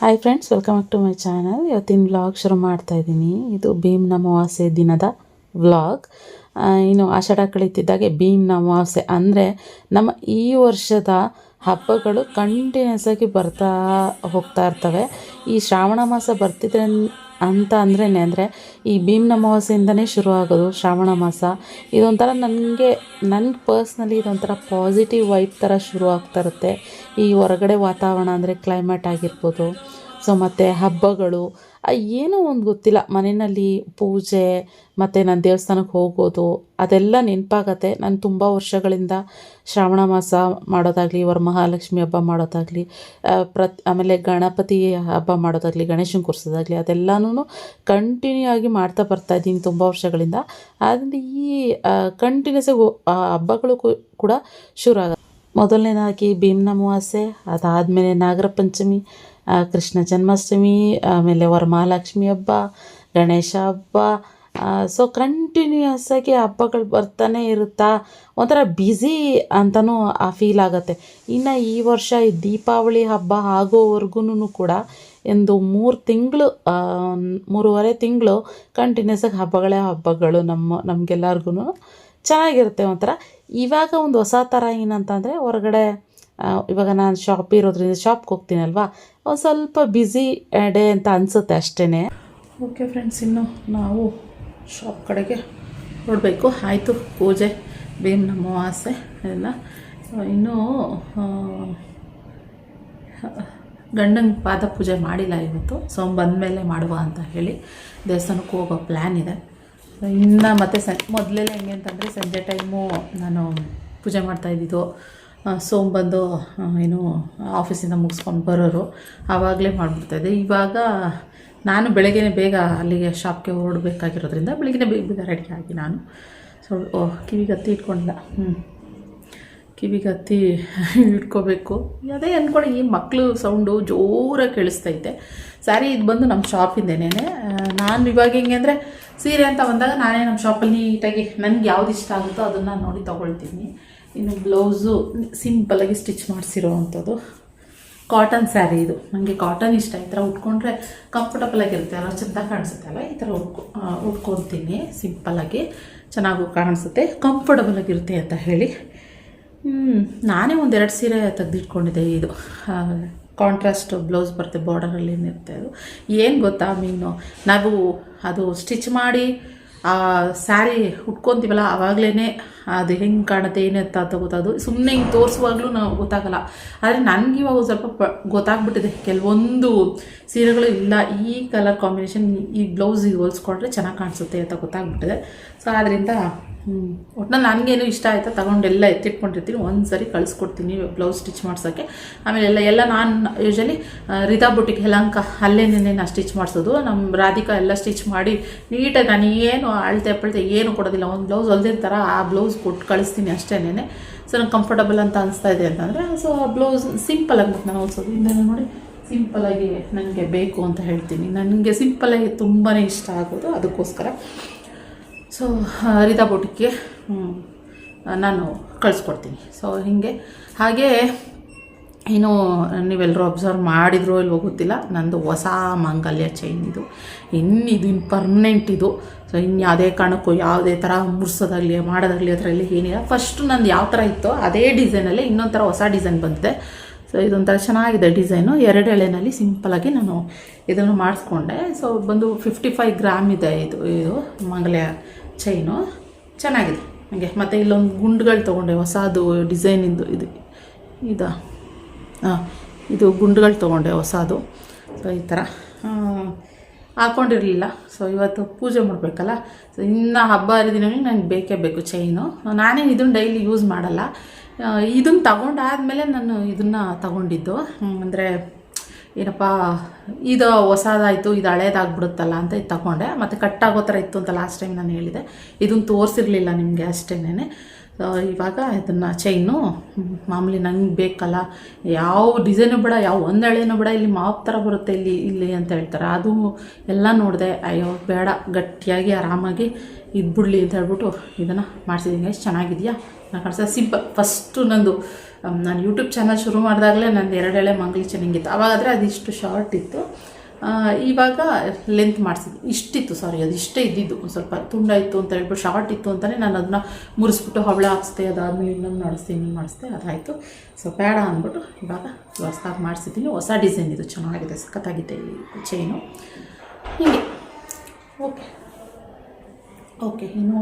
Hi friends welcome back to my channel ಇವತ್ತಿನ vlog ಶುರು ಮಾಡ್ತಾ ಇದ್ದೀನಿ. ಇದು ಭೀಮ್ನ ಅಮಾವಾಸ್ಯೆ ದಿನದ ವ್ಲಾಗ್ ಇನ್ನು ಆಷಾಢ ಕಳೀತಿದ್ದಾಗೆ ಭೀಮ್ನ ಅಮಾವಾಸ್ಯೆ ಅಂದರೆ ನಮ್ಮ ಈ ವರ್ಷದ ಹಬ್ಬಗಳು ಕಂಟಿನ್ಯೂಸ್ ಆಗಿ ಬರ್ತಾ ಹೋಗ್ತಾ ಇರ್ತವೆ. ಈ ಶ್ರಾವಣ ಮಾಸ ಬರ್ತಿದ್ರೆ ಅಂತ ಅಂದ್ರೇ ಅಂದರೆ ಈ ಭೀಮ್ನ ಅಮಾವಾಸ್ಯೆಯಿಂದನೇ ಶುರು ಆಗೋದು ಶ್ರಾವಣ ಮಾಸ. ಇದೊಂಥರ ನನಗೆ ನನ್ನ ಪರ್ಸ್ನಲಿ ಇದೊಂಥರ ಪಾಸಿಟಿವ್ ವೈಬ್ ಥರ ಶುರು ಆಗ್ತಾ ಇರುತ್ತೆ. ಈ ಹೊರಗಡೆ ವಾತಾವರಣ ಅಂದರೆ ಕ್ಲೈಮೇಟ್ ಆಗಿರ್ಬೋದು. ಸೊ, ಮತ್ತು ಹಬ್ಬಗಳು ಏನೋ ಒಂದು ಗೊತ್ತಿಲ್ಲ. ಮನೆಯಲ್ಲಿ ಪೂಜೆ, ಮತ್ತು ನಾನು ದೇವಸ್ಥಾನಕ್ಕೆ ಹೋಗೋದು, ಅದೆಲ್ಲ ನೆನಪಾಗತ್ತೆ. ನಾನು ತುಂಬ ವರ್ಷಗಳಿಂದ ಶ್ರಾವಣ ಮಾಸ ಮಾಡೋದಾಗಲಿ, ವರಮಹಾಲಕ್ಷ್ಮಿ ಹಬ್ಬ ಮಾಡೋದಾಗಲಿ ಪ್ರತಿ, ಆಮೇಲೆ ಗಣಪತಿ ಹಬ್ಬ ಮಾಡೋದಾಗಲಿ, ಗಣೇಶನ ಕೂರಿಸೋದಾಗಲಿ ಅದೆಲ್ಲನೂ ಕಂಟಿನ್ಯೂ ಆಗಿ ಮಾಡ್ತಾ ಬರ್ತಾ ಇದ್ದೀನಿ ತುಂಬ ವರ್ಷಗಳಿಂದ. ಆದ್ದರಿಂದ ಈ ಕಂಟಿನ್ಯೂಸ್ ಆಗಿ ಹಬ್ಬಗಳು ಕೂಡ ಶುರು ಆಗ, ಮೊದಲನೇದಾಗಿ ಭೀಮ್ನ ಅಮಾವಾಸ್ಯೆ, ಅದಾದಮೇಲೆ ನಾಗರ ಪಂಚಮಿ ಕೃಷ್ಣ ಜನ್ಮಾಷ್ಟಮಿ, ಆಮೇಲೆ ವರಮಹಾಲಕ್ಷ್ಮಿ ಹಬ್ಬ, ಗಣೇಶ ಹಬ್ಬ ಸೊ ಕಂಟಿನ್ಯೂಯಸ್ ಆಗಿ ಹಬ್ಬಗಳು ಬರ್ತಾನೆ ಇರುತ್ತಾ? ಒಂಥರ ಬ್ಯುಸಿ ಅಂತಲೂ ಆ ಫೀಲ್ ಆಗುತ್ತೆ. ಇನ್ನು ಈ ವರ್ಷ ಈ ದೀಪಾವಳಿ ಹಬ್ಬ ಆಗೋವರೆಗೂ ಕೂಡ ಒಂದು ಮೂರು ತಿಂಗಳು ಮೂರುವರೆ ತಿಂಗಳು ಕಂಟಿನ್ಯೂಸ್ ಆಗಿ ಹಬ್ಬಗಳೇ ಹಬ್ಬಗಳು ನಮ್ಮ ನಮಗೆಲ್ಲರಿಗೂ ಚೆನ್ನಾಗಿರುತ್ತೆ ಒಂಥರ. ಇವಾಗ ಒಂದು ಹೊಸ ಥರ ಏನಂತಂದರೆ ಹೊರಗಡೆ ಇವಾಗ ನಾನು ಶಾಪ್ ಇರೋದ್ರಿಂದ ಶಾಪ್ಗೆ ಹೋಗ್ತೀನಲ್ವಾ? ಒಂದು ಸ್ವಲ್ಪ ಬ್ಯುಸಿ ಡೇ ಅಂತ ಅನಿಸುತ್ತೆ ಅಷ್ಟೇ ಓಕೆ ಫ್ರೆಂಡ್ಸ್ ಇನ್ನು ನಾವು ಶಾಪ್ ಕಡೆಗೆ ನೋಡಬೇಕು. ಆಯಿತು ಪೂಜೆ ಬೇಮ್ ನಮ್ಮ ಆಸೆ ಎಲ್ಲ. ಇನ್ನೂ ಗಂಡನ ಪಾದ ಪೂಜೆ ಮಾಡಿಲ್ಲ ಇವತ್ತು. ಸೊ ಬಂದಮೇಲೆ ಮಾಡುವ ಅಂತ ಹೇಳಿ ದೇವಸ್ಥಾನಕ್ಕೆ ಹೋಗೋ ಪ್ಲ್ಯಾನ್ ಇದೆ. ಇನ್ನು ಮತ್ತೆ ಸಂ ಮೊದಲೆಲ್ಲ ಹೆಂಗೆ ಅಂತಂದರೆ ಸಂಜೆ ಟೈಮು ನಾನು ಪೂಜೆ ಮಾಡ್ತಾ ಇದ್ದಿದ್ದು ಆ, ಸೋಮ್ ಬಂದು ಏನು ಆಫೀಸಿಂದ ಮುಗಿಸ್ಕೊಂಡು ಬರೋರು, ಆವಾಗಲೇ ಮಾಡಿಬಿಡ್ತಾಯಿದ್ದೆ ಇವಾಗ ನಾನು ಬೆಳಗ್ಗೆ ಬೇಗ ಅಲ್ಲಿಗೆ ಶಾಪ್ಗೆ ಹೊರಡಬೇಕಾಗಿರೋದ್ರಿಂದ ಬೆಳಗ್ಗೆ ಬೇಗ ಬೇಗ ಆಗಿ ನಾನು. ಸೊ ಕಿವಿಗೆ ಹತ್ತಿ ಇಟ್ಕೊಂಡಿಲ್ಲ. ಹ್ಞೂ ಕಿವಿಗೆ ಹತ್ತಿ ಇಟ್ಕೋಬೇಕು. ಅದೇ ಅಂದ್ಕೊಳ್ಳಿ ಈ ಮಕ್ಕಳು ಸೌಂಡು ಜೋರಾಗಿ ಕೇಳಿಸ್ತೈತೆ ಸ್ಯಾರಿ ಇದು ಬಂದು ನಮ್ಮ ಶಾಪಿಂದೇನೇ ನಾನು ಇವಾಗ ಹೆಂಗೆ ಅಂದರೆ ಸೀರೆ ಅಂತ ಬಂದಾಗ ನಾನೇ ನಮ್ಮ ಶಾಪಲ್ಲಿ ನೀಟಾಗಿ ನನಗೆ ಯಾವ್ದು ಇಷ್ಟ ಆಗುತ್ತೋ ಅದನ್ನು ನೋಡಿ ತೊಗೊಳ್ತೀನಿ. ಇನ್ನು ಬ್ಲೌಸು ಸಿಂಪಲಾಗಿ ಸ್ಟಿಚ್ ಮಾಡಿಸಿರೋ ಅಂಥದ್ದು ಕಾಟನ್ ಸ್ಯಾರಿ ಇದು. ನನಗೆ ಕಾಟನ್ ಇಷ್ಟ. ಈ ಥರ ಉಟ್ಕೊಂಡ್ರೆ ಕಂಫರ್ಟಬಲ್ ಆಗಿರುತ್ತೆ. ಅಲ್ಲ ಚೆಂದ ಕಾಣಿಸುತ್ತೆ ಅಲ್ಲ ಈ ಥರ ಉಟ್ಕೊ ಉಟ್ಕೊತೀನಿ. ಸಿಂಪಲ್ಲಾಗಿ ಚೆನ್ನಾಗೂ ಕಾಣಿಸುತ್ತೆ. ಕಂಫರ್ಟಬಲ್ ಆಗಿರುತ್ತೆ ಅಂತ ಹೇಳಿ. ನಾನೇ ಒಂದೆರಡು ಸೀರೆ ತೆಗೆದಿಟ್ಕೊಂಡಿದ್ದೆ ಇದು. ಕಾಂಟ್ರಾಸ್ಟ್ ಬ್ಲೌಸ್ ಬರುತ್ತೆ ಬಾರ್ಡರಲ್ಲಿ ಏನಿರುತ್ತೆ ಅದು. ಏನು ಗೊತ್ತಾ ಮೀನು? ನಾವು ಅದು ಸ್ಟಿಚ್ ಮಾಡಿ ಆ ಸ್ಯಾರಿ ಉಟ್ಕೊತೀವಲ್ಲ ಆವಾಗಲೇ ಅದು ಹೆಂಗೆ ಕಾಣುತ್ತೆ ಏನಂತ ಅಂತ ಗೊತ್ತದು ಸುಮ್ಮನೆ ಹಿಂಗೆ ತೋರಿಸುವಾಗಲೂ ನಾವು ಗೊತ್ತಾಗಲ್ಲ. ಆದರೆ ನನಗೆ ಇವಾಗ ಸ್ವಲ್ಪ ಪ ಗೊತ್ತಾಗ್ಬಿಟ್ಟಿದೆ. ಕೆಲವೊಂದು ಸೀರೆಗಳು ಇಲ್ಲ, ಈ ಕಲರ್ ಕಾಂಬಿನೇಷನ್, ಈ ಬ್ಲೌಸಿಗೆ ಹೋಲಿಸ್ಕೊಂಡ್ರೆ ಚೆನ್ನಾಗಿ ಕಾಣಿಸುತ್ತೆ ಅಂತ ಗೊತ್ತಾಗ್ಬಿಟ್ಟಿದೆ. ಸೊ ಆದ್ದರಿಂದ ಒಟ್ನಲ್ಲಿ ನನಗೇನು ಇಷ್ಟ ಆಯಿತಾ ತಗೊಂಡೆಲ್ಲ ಎತ್ತಿಟ್ಕೊಂಡಿರ್ತೀನಿ. ಒಂದು ಸರಿ ಕಳಿಸ್ಕೊಡ್ತೀನಿ, ಬ್ಲೌಸ್ ಸ್ಟಿಚ್ ಮಾಡ್ಸೋಕ್ಕೆ ಆಮೇಲೆ ಎಲ್ಲ ಎಲ್ಲ ನಾನು ಯೂಶಲಿ ರಿದಾ ಬುಟ್ಟಿಗೆ ಹೆಲಂಕ ಅಲ್ಲೇನೇ ನಾನು ಸ್ಟಿಚ್ ಮಾಡಿಸೋದು. ನಮ್ಮ ರಾಧಿಕಾ ಎಲ್ಲ ಸ್ಟಿಚ್ ಮಾಡಿ ನೀಟಾಗಿ ನಾನು ಏನು ಅಳ್ತೆ ಅಪ್ಪಳತೆ ಏನು ಕೊಡೋದಿಲ್ಲ. ಒಂದು ಬ್ಲೌಸ್ ಹೊಲ್ದಿರ್ತಾರ ಆ ಬ್ಲೌಸ್ ಕೊಟ್ಟು ಕಳಿಸ್ತೀನಿ ಅಷ್ಟೇನೆ ಸೊ ನಂಗೆ ಕಂಫರ್ಟಬಲ್ ಅಂತ ಅನಿಸ್ತಾ ಇದೆ ಅಂತಂದರೆ ಸೊ ಆ ಬ್ಲೌಸ್ ಸಿಂಪಲ್ ಮತ್ತು ನಾನು ಹೊಲ್ಸೋದು ಇನ್ನೇನು ನೋಡಿ ಸಿಂಪಲಾಗಿ ನನಗೆ ಬೇಕು ಅಂತ ಹೇಳ್ತೀನಿ. ನನಗೆ ಸಿಂಪಲಾಗಿ ತುಂಬಾ ಇಷ್ಟ ಆಗೋದು ಅದಕ್ಕೋಸ್ಕರ. ಸೊ ರೀತಾ ಬೋಟಿಗೆ ನಾನು ಕಳಿಸ್ಕೊಡ್ತೀನಿ. ಸೊ ಹೀಗೆ, ಹಾಗೆ, ಏನು ನೀವೆಲ್ಲರೂ ಅಬ್ಸರ್ವ್ ಮಾಡಿದ್ರೋ ಇಲ್ವೋ ಗೊತ್ತಿಲ್ಲ. ನಂದು ಹೊಸ ಮಾಂಗಲ್ಯ ಚೈನ್ ಇದು. ಇನ್ನಿದು ಇನ್ನು ಪರ್ಮನೆಂಟ್ ಇದು. ಸೊ ಇನ್ನು ಯಾವುದೇ ಕಾರಣಕ್ಕೂ ಯಾವುದೇ ಥರ ಮುರ್ಸೋದಾಗಲಿ, ಮಾಡೋದಾಗಲಿ, ಅದರಲ್ಲಿ ಏನಿಲ್ಲ. ಫಸ್ಟು ನಂದು ಯಾವ ಥರ ಇತ್ತೋ ಅದೇ ಡಿಸೈನಲ್ಲಿ ಇನ್ನೊಂದು ಥರ ಹೊಸ ಡಿಸೈನ್ ಬಂದಿದೆ. ಸೊ ಇದೊಂಥರ ಚೆನ್ನಾಗಿದೆ ಡಿಸೈನು ಎರಡು ಎಳೆನಲ್ಲಿ ಸಿಂಪಲಾಗಿ ನಾನು ಇದನ್ನು ಮಾಡಿಸ್ಕೊಂಡೆ. ಸೊ ಬಂದು ಫಿಫ್ಟಿ ಫೈವ್ ಗ್ರಾಮ್ ಇದೆ ಇದು ಇದು ಮಂಗಲ್ಯ ಚೈನು ಚೆನ್ನಾಗಿದೆ. ಹಾಗೆ ಮತ್ತು ಇಲ್ಲೊಂದು ಗುಂಡುಗಳು ತೊಗೊಂಡೆ, ಹೊಸದು ಡಿಸೈನಿಂದು ಇದು ಇದು ಹಾಂ ಇದು ಗುಂಡುಗಳು ತೊಗೊಂಡೆ ಹೊಸದು. ಸೊ ಈ ಥರ ಹಾಕೊಂಡಿರಲಿಲ್ಲ. ಸೊ ಇವತ್ತು ಪೂಜೆ ಮಾಡಬೇಕಲ್ಲ? ಸೊ ಇನ್ನು ಹಬ್ಬ ಹರಿದಿನಗಳಿಗೆ ನನಗೆ ಬೇಕೇ ಬೇಕು ಚೈನು ನಾನೇ ಇದನ್ನು ಡೈಲಿ ಯೂಸ್ ಮಾಡಲ್ಲ. ಇದನ್ನು ತಗೊಂಡಾದ್ಮೇಲೆ ನಾನು ಇದನ್ನು ತಗೊಂಡಿದ್ದು. ಅಂದರೆ ಏನಪ್ಪ, ಇದು ಹೊಸದಾಯಿತು, ಇದು ಹಳೇದಾಗ್ಬಿಡುತ್ತಲ್ಲ ಅಂತ ಇದು ತಗೊಂಡೆ. ಮತ್ತು ಕಟ್ಟಾಗೋ ಥರ ಇತ್ತು ಅಂತ ಲಾಸ್ಟ್ ಟೈಮ್ ನಾನು ಹೇಳಿದೆ. ಇದನ್ನು ತೋರಿಸಿರಲಿಲ್ಲ ನಿಮಗೆ ಅಷ್ಟೇನೆ ಇವಾಗ ಇದನ್ನು ಚೈನು ಮಾಮೂಲಿ ನಂಗೆ ಬೇಕಲ್ಲ. ಯಾವ ಡಿಸೈನು ಬೇಡ, ಯಾವ ಒಂದು ಹಳೆಯೂ ಬೇಡ, ಇಲ್ಲಿ ಮಾಪ್ ಥರ ಬರುತ್ತೆ ಇಲ್ಲಿ ಇಲ್ಲಿ ಅಂತ ಹೇಳ್ತಾರೆ. ಅದು ಎಲ್ಲ ನೋಡಿದೆ, ಅಯ್ಯೋ, ಬೇಡ, ಗಟ್ಟಿಯಾಗಿ, ಆರಾಮಾಗಿ ಇದ್ಬಿಡ್ಲಿ ಬಿಡಲಿ ಅಂತ ಹೇಳ್ಬಿಟ್ಟು ಇದನ್ನು ಮಾಡಿಸಿದ್ದೀನಿ. ಎಷ್ಟು ಚೆನ್ನಾಗಿದೆಯಾ? ನಾನು ಕಳ್ಸ ಸಿಂಪಲ್ ಫಸ್ಟು ನಂದು ನಾನು ಯೂಟ್ಯೂಬ್ ಚಾನಲ್ ಶುರು ಮಾಡಿದಾಗಲೇ ನಂದು ಎರಡೆಳೆ ಮಂಗ್ಲಿ ಚೆನ್ನಾಗಿತ್ತು. ಅವಾಗಾದರೆ ಅದಿಷ್ಟು ಶಾರ್ಟ್ ಇತ್ತು. ಇವಾಗ ಲೆಂತ್ ಮಾಡಿಸಿದ್ದು ಇಷ್ಟಿತ್ತು ಸಾರಿ ಅದು ಇಷ್ಟೇ ಇದ್ದಿದ್ದು. ಒಂದು ಸ್ವಲ್ಪ ತುಂಡ ಇತ್ತು ಅಂತ ಹೇಳ್ಬಿಟ್ಟು ಶಾರ್ಟ್ ಇತ್ತು ಅಂತಲೇ ನಾನು ಅದನ್ನ ಮುರಿಸ್ಬಿಟ್ಟು ಹವಳ ಹಾಕ್ಸ್ದೆ, ಅದಾದ್ಮೇಲೆ ಇನ್ನೊಂದು ಮಾಡಿಸ್ದೆ ಇನ್ನೊಂದು ಮಾಡಿಸ್ದೆ ಅದಾಯಿತು. ಸೊ ಬೇಡ ಅಂದ್ಬಿಟ್ಟು ಇವಾಗ ಹೊಸ್ದಾಗಿ ಮಾಡಿಸಿದ್ದೀನಿ. ಹೊಸ ಡಿಸೈನ್ ಇದು ಚೆನ್ನಾಗಿದೆ, ಸಖತ್ತಾಗಿದೆ ಈ ಚೈನು ಹೀಗೆ. ಓಕೆ. ಓಕೆ, ಇನ್ನು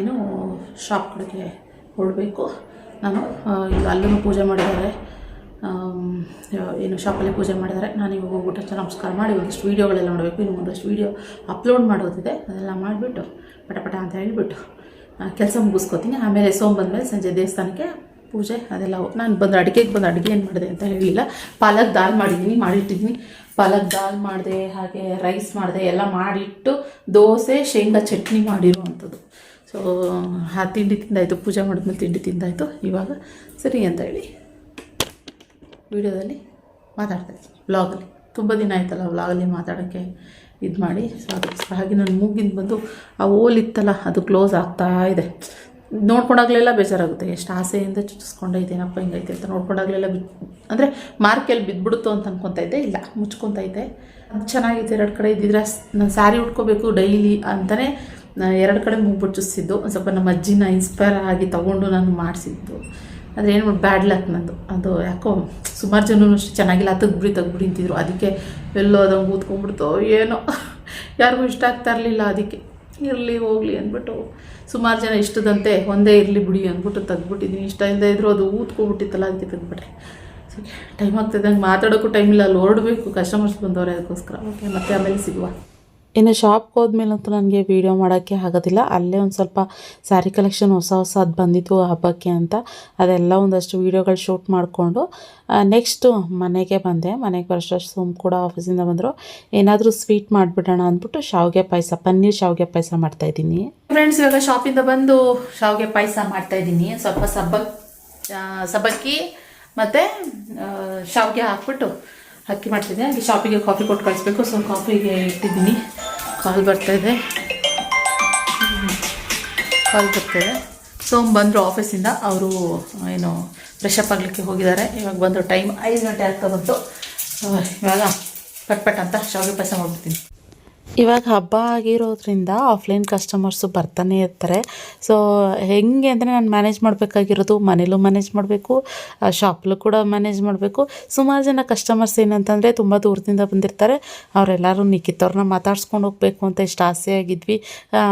ಏನು ಶಾಪ್ ಕಡೆಗೆ ನಾನು ಈಗ ಅಲ್ಲೂ ಪೂಜೆ ಮಾಡಿದ್ದಾರೆ. ಏನು ಶಾಪಲ್ಲಿ ಪೂಜೆ ಮಾಡಿದ್ದಾರೆ. ನಾನು ಇವಾಗ ಹೋಗ್ಬಿಟ್ಟು ನಮಸ್ಕಾರ ಮಾಡಿ ಒಂದಷ್ಟು ವೀಡಿಯೋಗಳೆಲ್ಲ ನೋಡಬೇಕು. ಇನ್ನು ಒಂದಷ್ಟು ವೀಡಿಯೋ ಅಪ್ಲೋಡ್ ಮಾಡೋದಿದೆ. ಅದೆಲ್ಲ ಮಾಡಿಬಿಟ್ಟು ಪಟ ಪಟ ಅಂತ ಹೇಳಿಬಿಟ್ಟು ಕೆಲಸ ಮುಗಿಸ್ಕೋತೀನಿ. ಆಮೇಲೆ ಸೋಮ್ ಬಂದಮೇಲೆ ಸಂಜೆ ದೇವಸ್ಥಾನಕ್ಕೆ ಪೂಜೆ ಅದೆಲ್ಲ ನಾನು ಬಂದು ಅಡುಗೆಗೆ ಬಂದು ಅಡುಗೆ ಏನು ಮಾಡಿದೆ ಅಂತ ಹೇಳಿಲ್ಲ. ಪಾಲಕ್ ದಾಲ್ ಮಾಡಿದ್ದೀನಿ ಮಾಡಿಟ್ಟಿದ್ದೀನಿ ಪಾಲಕ್ ದಾಲ್ ಮಾಡಿದೆ, ಹಾಗೆ ರೈಸ್ ಮಾಡಿದೆ, ಎಲ್ಲ ಮಾಡಿಟ್ಟು ದೋಸೆ, ಶೇಂಗಾ ಚಟ್ನಿ ಮಾಡಿರುವಂಥದ್ದು. ಸೊ ಆ ತಿಂಡಿ ತಿಂದಾಯಿತು, ಪೂಜೆ ಮಾಡಿದ್ಮೇಲೆ ತಿಂಡಿ ತಿಂದಾಯಿತು. ಇವಾಗ ಸರಿ ಅಂತ ಹೇಳಿ ವಿಡಿಯೋದಲ್ಲಿ ಮಾತಾಡ್ತಾ ಇದ್ದೀನಿ, ವ್ಲಾಗಲ್ಲಿ. ತುಂಬ ದಿನ ಆಯ್ತಲ್ಲ ವ್ಲಾಗಲ್ಲಿ ಮಾತಾಡೋಕ್ಕೆ, ಇದು ಮಾಡಿ. ಸೊ, ಹಾಗೆ ನನ್ನ ಮೂಗಿಂದ ಬಂದು ಆ ಓಲ್ ಇತ್ತಲ್ಲ, ಅದು ಕ್ಲೋಸ್ ಆಗ್ತಾ ಇದೆ. ನೋಡ್ಕೊಂಡಾಗಲೆಲ್ಲ ಬೇಜಾರಾಗುತ್ತೆ. ಎಷ್ಟು ಆಸೆಯಿಂದ ಚುಚ್ಚಿಸ್ಕೊಂಡೈತೇನಪ್ಪ ಹಿಂಗೈತೆ ಅಂತ ನೋಡ್ಕೊಂಡಾಗಲೆಲ್ಲ ಬಿ ಅಂದರೆ ಮಾರ್ಕೆಲ್ಲಿ ಬಿದ್ದುಬಿಡುತ್ತೋ ಅಂತ ಅನ್ಕೊತಾ ಇದ್ದೆ. ಇಲ್ಲ ಮುಚ್ಕೊತೈತೆ ಅದು ಚೆನ್ನಾಗಿತ್ತು ಎರಡು ಕಡೆ ಇದ್ದಿದ್ರೆ ನಾನು ಸ್ಯಾರಿ ಉಟ್ಕೋಬೇಕು ಡೈಲಿ ಅಂತಲೇ ಎರಡು ಕಡೆ ಮೂಗ್ಬಿಟ್ಟು ಒಂದು ಸ್ವಲ್ಪ ನಮ್ಮ ಅಜ್ಜಿನ ಇನ್ಸ್ಪೈರ್ ಆಗಿ ತೊಗೊಂಡು ನಾನು ಮಾಡಿಸಿದ್ದು. ಆದರೆ ಏನು ಬ್ಯಾಡ್ ಲಕ್ ನಂದು. ಅದು ಯಾಕೋ ಸುಮಾರು ಜನರು ಅಷ್ಟು ಚೆನ್ನಾಗಿಲ್ಲ ತೆಗ್ಬಿಡಿ ತೆಗ್ಬಿಡಿ ಅಂತಿದ್ರು. ಅದಕ್ಕೆ ಎಲ್ಲೋ ಅದಂಗೆ ಊದ್ಕೊಂಡ್ಬಿಡ್ತೋ ಏನೋ. ಯಾರಿಗೂ ಇಷ್ಟ ಆಗ್ತಾ ಇರಲಿಲ್ಲ ಅದಕ್ಕೆ. ಇರಲಿ, ಹೋಗಲಿ ಅಂದ್ಬಿಟ್ಟು ಸುಮಾರು ಜನ ಇಷ್ಟದಂತೆ ಒಂದೇ ಇರಲಿ ಬಿಡಿ ಅಂದ್ಬಿಟ್ಟು ತೆಗ್ಬಿಟ್ಟಿದ್ದೀನಿ. ಇಷ್ಟ ಇಲ್ಲದೆ ಇದ್ರು ಅದು ಊದ್ಕೊಂಡ್ಬಿಟ್ಟಿತ್ತಲ್ಲ ಅದಕ್ಕೆ ತೆಗ್ಬಿಟ್ರೆ. ಟೈಮ್ ಟೈಮ್ ಹಂಗೆ ಮಾತಾಡೋಕ್ಕೂ ಟೈಮ್ ಇಲ್ಲ. ಅಲ್ಲಿ ಹೊರಡಬೇಕು. ಕಸ್ಟಮರ್ಸ್ ಬಂದವರೇ ಅದಕ್ಕೋಸ್ಕರ. ಓಕೆ ಮತ್ತೆ ಆಮೇಲೆ ಸಿಗುವ. ಇನ್ನು ಶಾಪ್ಗೆ ಹೋದ್ಮೇಲಂತೂ ನನಗೆ ವೀಡಿಯೋ ಮಾಡೋಕ್ಕೆ ಆಗೋದಿಲ್ಲ. ಅಲ್ಲೇ ಒಂದು ಸ್ವಲ್ಪ ಸ್ಯಾರಿ ಕಲೆಕ್ಷನ್ ಹೊಸ ಹೊಸದು ಬಂದಿತ್ತು ಹಬ್ಬಕ್ಕೆ ಅಂತ. ಅದೆಲ್ಲ ಒಂದಷ್ಟು ವೀಡಿಯೋಗಳು ಶೂಟ್ ಮಾಡಿಕೊಂಡು ನೆಕ್ಸ್ಟು ಮನೆಗೆ ಬಂದೆ. ಮನೆಗೆ ಬರೋಷ್ಟು ಸೋಮ್ ಕೂಡ ಆಫೀಸಿಂದ ಬಂದರು. ಏನಾದರೂ ಸ್ವೀಟ್ ಮಾಡಿಬಿಡೋಣ ಅಂದ್ಬಿಟ್ಟು ಶಾವಿಗೆ ಪಾಯಸ, ಪನ್ನೀರ್ ಶಾವಿಗೆ ಪಾಯಸ ಮಾಡ್ತಾಯಿದ್ದೀನಿ ಫ್ರೆಂಡ್ಸ್ ಇವಾಗ ಶಾಪಿಂದ ಬಂದು ಶಾವಿಗೆ ಪಾಯಸ ಮಾಡ್ತಾ ಇದ್ದೀನಿ. ಸ್ವಲ್ಪ ಸಬ್ಬಕ್ ಸಬ್ಬಕ್ಕಿ ಮತ್ತು ಶಾವಿಗೆ ಹಾಕ್ಬಿಟ್ಟು ಅಕ್ಕಿ ಮಾಡ್ತಿದ್ದೆ. ಹಾಗೆ ಶಾಪಿಗೆ ಕಾಫಿ ಕೊಟ್ಟು ಕಳಿಸ್ಬೇಕು. ಸೊ ಕಾಫಿಗೆ ಇಟ್ಟಿದ್ದೀನಿ. ಕಾಲ್ ಬರ್ತಾಯಿದೆ ಕಾಲ್ ಬರ್ತಾಯಿದೆ ಸೊ ಬಂದರು ಆಫೀಸಿಂದ ಅವರು ಏನು ಫ್ರೆಶಪ್ ಆಗಲಿಕ್ಕೆ ಹೋಗಿದ್ದಾರೆ. ಇವಾಗ ಬಂದರು ಟೈಮ್ ಐದು ಗಂಟೆ ಆಗ್ತಾ ಬಂತು. ಇವಾಗ ಪಟ್ ಅಂತ ಶಾವಿಗೆ ಪಾಯಸ ಮಾಡ್ಬಿಡ್ತೀನಿ. ಇವಾಗ ಹಬ್ಬ ಆಗಿರೋದ್ರಿಂದ ಆಫ್ಲೈನ್ ಕಸ್ಟಮರ್ಸು ಬರ್ತಾನೆ ಇರ್ತಾರೆ. ಸೊ ಹೆಂಗೆ ಅಂದರೆ ನಾನು ಮ್ಯಾನೇಜ್ ಮಾಡಬೇಕಾಗಿರೋದು, ಮನೇಲೂ ಮ್ಯಾನೇಜ್ ಮಾಡಬೇಕು ಶಾಪಲ್ಲೂ ಕೂಡ ಮ್ಯಾನೇಜ್ ಮಾಡಬೇಕು. ಸುಮಾರು ಜನ ಕಸ್ಟಮರ್ಸ್ ಏನಂತಂದರೆ ತುಂಬ ದೂರದಿಂದ ಬಂದಿರ್ತಾರೆ. ಅವರೆಲ್ಲರೂ ನಿಖಿತವ್ರನ್ನ ಮಾತಾಡ್ಸ್ಕೊಂಡು ಹೋಗಬೇಕು ಅಂತ ಇಷ್ಟು ಆಸೆ ಆಗಿದ್ವಿ.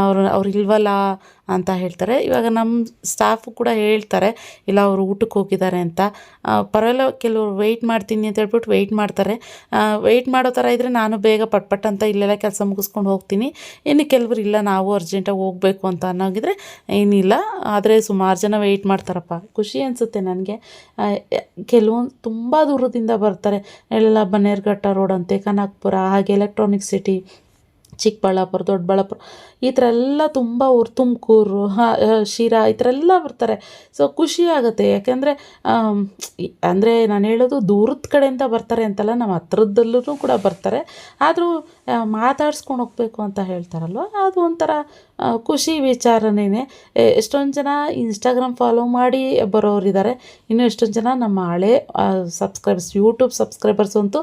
ಅವರು, ಅವ್ರು ಇಲ್ವಲ್ಲ ಅಂತ ಹೇಳ್ತಾರೆ. ಇವಾಗ ನಮ್ಮ ಸ್ಟಾಫು ಕೂಡ ಹೇಳ್ತಾರೆ, ಇಲ್ಲ, ಅವರು ಊಟಕ್ಕೆ ಹೋಗಿದ್ದಾರೆ ಅಂತ. ಪರವಾಗಿಲ್ಲ, ಕೆಲವರು ವೆಯ್ಟ್ ಮಾಡ್ತೀನಿ ಅಂತ ಹೇಳ್ಬಿಟ್ಟು ವೆಯ್ಟ್ ಮಾಡ್ತಾರೆ. ವೆಯ್ಟ್ ಮಾಡೋ ಥರ ಇದ್ದರೆ ನಾನು ಬೇಗ ಪಟ್ ಪಟ್ ಅಂತ ಇಲ್ಲೆಲ್ಲ ಕೆಲಸ ಮುಗಿಸ್ಕೊಂಡು ಹೋಗ್ತೀನಿ. ಇನ್ನು ಕೆಲವರು ಇಲ್ಲ, ನಾವು ಅರ್ಜೆಂಟಾಗಿ ಹೋಗಬೇಕು ಅಂತ ಅನ್ನೋಗಿದ್ರೆ ಏನಿಲ್ಲ. ಆದರೆ ಸುಮಾರು ಜನ ವೆಯ್ಟ್ ಮಾಡ್ತಾರಪ್ಪ. ಖುಷಿ ಅನಿಸುತ್ತೆ ನನಗೆ. ಕೆಲವೊಂದು ತುಂಬ ದೂರದಿಂದ ಬರ್ತಾರೆ. ಎಲ್ಲ ಬನ್ನೇರ್ಘಟ್ಟ ರೋಡ್ ಅಂತೆ, ಕನಕಪುರ, ಹಾಗೆ ಎಲೆಕ್ಟ್ರಾನಿಕ್ ಸಿಟಿ ಚಿಕ್ಕಬಳ್ಳಾಪುರ, ದೊಡ್ಡಬಳ್ಳಾಪುರ. ಈ ಥರ ಎಲ್ಲ ತುಂಬ ಊರು ತುಮಕೂರು ಶಿರಾ ಈ ಥರ ಎಲ್ಲ ಬರ್ತಾರೆ. ಸೊ ಖುಷಿ ಆಗುತ್ತೆ. ಯಾಕೆಂದರೆ ಅಂದರೆ ನಾನು ಹೇಳೋದು ದೂರದ ಕಡೆಯಿಂದ ಬರ್ತಾರೆ ಅಂತಲ್ಲ, ನಮ್ಮ ಹತ್ರದಲ್ಲೂ ಕೂಡ ಬರ್ತಾರೆ. ಆದರೂ ಮಾತಾಡ್ಸ್ಕೊಂಡು ಹೋಗ್ಬೇಕು ಅಂತ ಹೇಳ್ತಾರಲ್ವ? ಅದು ಒಂಥರ ಖುಷಿ ವಿಚಾರನೇ ಎಷ್ಟೊಂದು ಜನ ಇನ್ಸ್ಟಾಗ್ರಾಮ್ ಫಾಲೋ ಮಾಡಿ ಬರೋರಿದ್ದಾರೆ. ಇನ್ನು ಎಷ್ಟೊಂದು ಜನ ನಮ್ಮ ಹಳೆ ಸಬ್ಸ್ಕ್ರೈಬರ್ಸ್ ಯೂಟ್ಯೂಬ್ ಸಬ್ಸ್ಕ್ರೈಬರ್ಸ್ ಅಂತೂ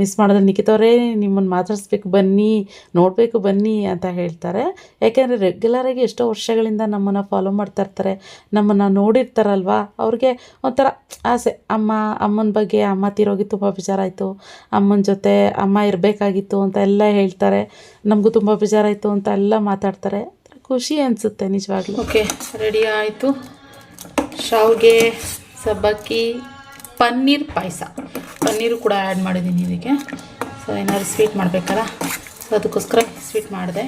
ಮಿಸ್ ಮಾಡಿದ್ರೆ ನಿಖಿತವರೇ ನಿಮ್ಮನ್ನು ಮಾತಾಡಿಸ್ಬೇಕು ಬನ್ನಿ, ನೋಡಬೇಕು ಬನ್ನಿ ಅಂತ ಹೇಳ್ತಾರೆ. ಯಾಕೆಂದರೆ ರೆಗ್ಯುಲರಾಗಿ ಎಷ್ಟೋ ವರ್ಷಗಳಿಂದ ನಮ್ಮನ್ನು ಫಾಲೋ ಮಾಡ್ತಾ ಇರ್ತಾರೆ, ನಮ್ಮನ್ನು ನೋಡಿರ್ತಾರಲ್ವ? ಅವ್ರಿಗೆ ಒಂಥರ ಆಸೆ, ಅಮ್ಮ, ಅಮ್ಮನ ಬಗ್ಗೆ ಅಮ್ಮ ತೀರೋಗಿ ತುಂಬ ಬೇಜಾರಾಯಿತು ಅಮ್ಮನ ಜೊತೆ ಅಮ್ಮ ಇರಬೇಕಾಗಿತ್ತು ಅಂತ ಎಲ್ಲ ಹೇಳ್ತಾರೆ, ನಮಗೂ ತುಂಬ ಬೇಜಾರಾಯಿತು ಅಂತ ಎಲ್ಲ ಮಾತಾಡ್ತಾರೆ. ಖುಷಿ ಅನಿಸುತ್ತೆ ನಿಜವಾಗ್ಲೂ. ಓಕೆ, ರೆಡಿ ಆಯಿತು. ಶಾವಿಗೆ, ಸಬ್ಬಕ್ಕಿ, ಪನ್ನೀರ್ ಪಾಯಸ. ಪನ್ನೀರು ಕೂಡ ಆ್ಯಡ್ ಮಾಡಿದ್ದೀನಿ ಇದಕ್ಕೆ. ಸೊ ಏನಾದ್ರು ಸ್ವೀಟ್ ಮಾಡಬೇಕಲ್ಲ? ಸೊ ಅದಕ್ಕೋಸ್ಕರ ಸ್ವೀಟ್ ಮಾಡಿದೆ.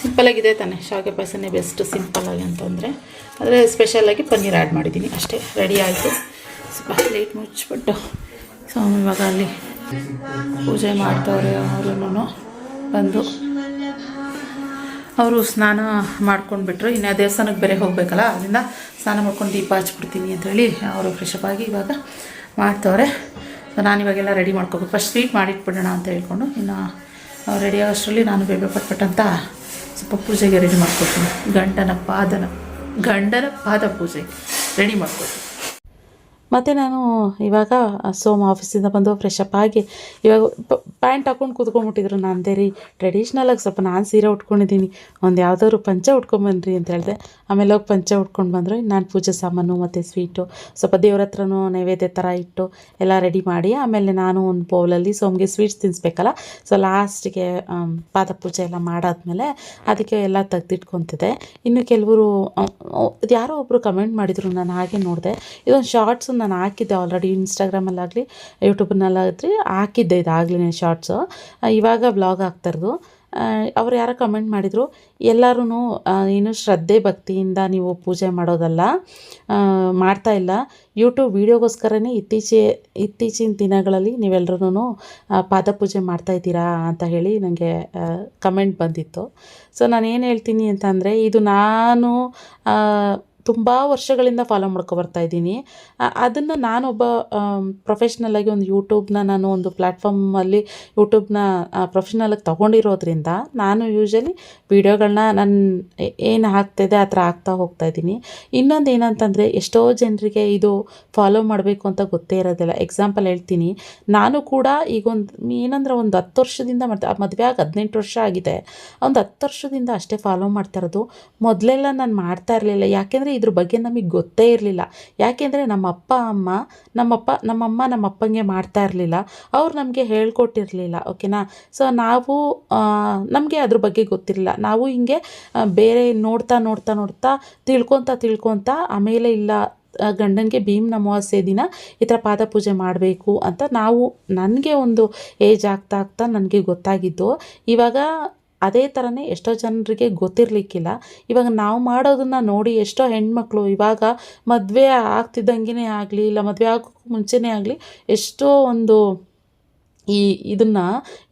ಸಿಂಪಲಾಗಿದೆ ತಾನೆ. ಶಾವಿಗೆ ಪಾಯಸನೇ ಬೆಸ್ಟ್ ಸಿಂಪಲಾಗಿ ಅಂತಂದರೆ. ಆದರೆ ಸ್ಪೆಷಲಾಗಿ ಪನ್ನೀರ್ ಆ್ಯಡ್ ಮಾಡಿದ್ದೀನಿ ಅಷ್ಟೇ. ರೆಡಿ ಆಯಿತು. ಸ್ವಲ್ಪ ಲೇಟ್ ಮುಚ್ಚಿಬಿಟ್ಟು ಸೊ ಇವಾಗ ಅಲ್ಲಿ ಪೂಜೆ ಮಾಡ್ತವ್ರೆ ಅವರು ಬಂದು. ಅವರು ಸ್ನಾನ ಮಾಡ್ಕೊಂಡ್ಬಿಟ್ರು. ಇನ್ನು ದೇವಸ್ಥಾನಕ್ಕೆ ಬೇರೆ ಹೋಗಬೇಕಲ್ಲ, ಅದರಿಂದ ಸ್ನಾನ ಮಾಡ್ಕೊಂಡು ದೀಪ ಹಚ್ಬಿಡ್ತೀನಿ ಅಂತೇಳಿ ಅವರು ಫ್ರೆಶಪ್ ಆಗಿ ಇವಾಗ ಮಾಡ್ತವ್ರೆ. ಸೊ ನಾನು ಇವಾಗೆಲ್ಲ ರೆಡಿ ಮಾಡ್ಕೋಬೇಕು. ಫಸ್ಟ್ ಸ್ವೀಟ್ ಮಾಡಿಟ್ಬಿಡೋಣ ಅಂತ ಹೇಳ್ಕೊಂಡು ಇನ್ನು ರೆಡಿ ಆಗೋಷ್ಟರಲ್ಲಿ ನಾನು ಬೇಬೆ ಪಟ್ಪಟ್ಟಂತ ಸ್ವಲ್ಪ ಪೂಜೆಗೆ ರೆಡಿ ಮಾಡ್ಕೊಡ್ತೀನಿ. ಗಂಡನ ಪಾದನ, ಗಂಡನ ಪಾದ ಪೂಜೆ ರೆಡಿ ಮಾಡ್ಕೊತೀನಿ ಮತ್ತು ನಾನು ಇವಾಗ ಸೋಮ ಆಫೀಸಿಂದ ಬಂದು ಫ್ರೆಶ್ ಅಪ್ ಆಗಿ ಇವಾಗ ಪ್ಯಾಂಟ್ ಹಾಕ್ಕೊಂಡು ಕೂತ್ಕೊಂಡ್ಬಿಟ್ಟಿದ್ರು ನಂದೇ ರೀ ಟ್ರೆಡಿಷ್ನಲಾಗಿ ಸ್ವಲ್ಪ ನಾನು ಸೀರೆ ಉಟ್ಕೊಂಡಿದ್ದೀನಿ. ಒಂದು ಯಾವುದಾದ್ರು ಪಂಚ ಉಟ್ಕೊಂಬನ್ರಿ ಅಂತ ಹೇಳಿದೆ. ಆಮೇಲೆ ಹೋಗಿ ಪಂಚ ಉಟ್ಕೊಂಡು ಬಂದರು. ನಾನು ಪೂಜೆ ಸಾಮಾನು ಮತ್ತು ಸ್ವೀಟು ಸ್ವಲ್ಪ ದೇವ್ರ ಹತ್ರನೂ ನೈವೇದ್ಯ ಥರ ಇಟ್ಟು ಎಲ್ಲ ರೆಡಿ ಮಾಡಿ ಆಮೇಲೆ ನಾನು ಒಂದು ಬೌಲಲ್ಲಿ ಸೋಮ್ಗೆ ಸ್ವೀಟ್ಸ್ ತಿನ್ನಿಸ್ಬೇಕಲ್ಲ ಸೊ ಲಾಸ್ಟಿಗೆ ಪಾದ ಪೂಜೆ ಎಲ್ಲ ಮಾಡಾದ್ಮೇಲೆ ಅದಕ್ಕೆ ಎಲ್ಲ ತೆಗ್ದಿಟ್ಕೊತಿದ್ದೆ. ಇನ್ನು ಕೆಲವರು ಯಾರೋ ಒಬ್ಬರು ಕಮೆಂಟ್ ಮಾಡಿದರು ನಾನು ಹಾಗೆ ನೋಡಿದೆ. ಇದೊಂದು ಶಾರ್ಟ್ಸ್ ನಾನು ಹಾಕಿದ್ದೆ ಆಲ್ರೆಡಿ ಇನ್ಸ್ಟಾಗ್ರಾಮಲ್ಲಾಗಲಿ ಯೂಟ್ಯೂಬ್ನಲ್ಲಾಗಲಿ ಹಾಕಿದ್ದೆ ಇದಾಗಲೇ ಶಾರ್ಟ್ಸು ಇವಾಗ ಬ್ಲಾಗ್ ಆಗ್ತಾಯಿರೋದು ಅವ್ರು ಯಾರೋ ಕಮೆಂಟ್ ಮಾಡಿದರು ಎಲ್ಲರೂ ಏನು ಶ್ರದ್ಧೆ ಭಕ್ತಿಯಿಂದ ನೀವು ಪೂಜೆ ಮಾಡೋದಲ್ಲ ಮಾಡ್ತಾ ಇಲ್ಲ. ಯೂಟ್ಯೂಬ್ ವೀಡಿಯೋಗೋಸ್ಕರನೇ ಇತ್ತೀಚೆ, ಇತ್ತೀಚಿನ ದಿನಗಳಲ್ಲಿ ನೀವೆಲ್ಲರೂ ಪಾದ ಪೂಜೆ ಮಾಡ್ತಾ ಇದ್ದೀರಾ ಅಂತ ಹೇಳಿ ನನಗೆ ಕಮೆಂಟ್ ಬಂದಿತ್ತು. ಸೊ ನಾನು ಏನು ಹೇಳ್ತೀನಿ ಅಂತಂದರೆ, ಇದು ನಾನು ತುಂಬ ವರ್ಷಗಳಿಂದ ಫಾಲೋ ಮಾಡ್ಕೊ ಬರ್ತಾ ಇದ್ದೀನಿ. ಅದನ್ನು ನಾನೊಬ್ಬ ಪ್ರೊಫೆಷ್ನಲಾಗಿ ಒಂದು ಯೂಟ್ಯೂಬ್ನ ನಾನು ಒಂದು ಪ್ಲ್ಯಾಟ್ಫಾರ್ಮಲ್ಲಿ ಯೂಟ್ಯೂಬ್ನ ಪ್ರೊಫೆಷ್ನಲಾಗಿ ತೊಗೊಂಡಿರೋದ್ರಿಂದ ನಾನು ಯೂಶಲಿ ವೀಡಿಯೋಗಳನ್ನ ನಾನು ಏನು ಆಗ್ತಾಯಿದೆ ಆ ಥರ ಆಗ್ತಾ ಹೋಗ್ತಾ ಇದ್ದೀನಿ. ಇನ್ನೊಂದು ಏನಂತಂದರೆ ಎಷ್ಟೋ ಜನರಿಗೆ ಇದು ಫಾಲೋ ಮಾಡಬೇಕು ಅಂತ ಗೊತ್ತೇ ಇರೋದಿಲ್ಲ. ಎಕ್ಸಾಂಪಲ್ ಹೇಳ್ತೀನಿ. ನಾನು ಕೂಡ ಈಗ ಒಂದು ಏನಂದ್ರೆ ಒಂದು ಹತ್ತು ವರ್ಷದಿಂದ ಮಾಡ್ತಾ ಮದುವೆ ಆಗಿ ಹದಿನೆಂಟು ವರ್ಷ ಆಗಿದೆ. ಒಂದು ಹತ್ತು ವರ್ಷದಿಂದ ಅಷ್ಟೇ ಫಾಲೋ ಮಾಡ್ತಾ ಇರೋದು. ಮೊದಲೆಲ್ಲ ನಾನು ಮಾಡ್ತಾ ಇರಲಿಲ್ಲ. ಯಾಕೆಂದರೆ ಇದ್ರ ಬಗ್ಗೆ ನಮಗೆ ಗೊತ್ತೇ ಇರಲಿಲ್ಲ. ಯಾಕೆಂದರೆ ನಮ್ಮ ಅಪ್ಪ ಅಮ್ಮ, ನಮ್ಮಪ್ಪ, ನಮ್ಮಮ್ಮ ನಮ್ಮ ಅಪ್ಪಂಗೆ ಮಾಡ್ತಾ ಇರಲಿಲ್ಲ. ಅವ್ರು ನಮಗೆ ಹೇಳ್ಕೊಟ್ಟಿರಲಿಲ್ಲ, ಓಕೆನಾ? ಸೊ ನಾವು ನಮಗೆ ಅದ್ರ ಬಗ್ಗೆ ಗೊತ್ತಿರಲಿಲ್ಲ. ನಾವು ಹಿಂಗೆ ಬೇರೆ ನೋಡ್ತಾ ನೋಡ್ತಾ ನೋಡ್ತಾ, ತಿಳ್ಕೊತಾ ತಿಳ್ಕೊತಾ, ಆಮೇಲೆ ಇಲ್ಲ ಗಂಡನಿಗೆ ಭೀಮ್ ಅಮಾವಾಸ್ಯೆ ದಿನ ಈ ಥರ ಪಾದ ಪೂಜೆ ಮಾಡಬೇಕು ಅಂತ ನಾವು, ನನಗೆ ಒಂದು ಏಜ್ ಆಗ್ತಾ ಆಗ್ತಾ ನನಗೆ ಗೊತ್ತಾಗಿದ್ದು. ಇವಾಗ ಅದೇ ಥರನೇ ಎಷ್ಟೋ ಜನರಿಗೆ ಗೊತ್ತಿರಲಿಕ್ಕಿಲ್ಲ. ಇವಾಗ ನಾವು ಮಾಡೋದನ್ನು ನೋಡಿ ಎಷ್ಟೋ ಹೆಣ್ಮಕ್ಳು ಇವಾಗ ಮದುವೆ ಆಗ್ತಿದ್ದಂಗೆ ಆಗಲಿ, ಇಲ್ಲ ಮದುವೆ ಆಗೋಕ್ಕೂ ಮುಂಚೆನೇ ಆಗಲಿ, ಎಷ್ಟೋ ಒಂದು ಈ ಇದನ್ನು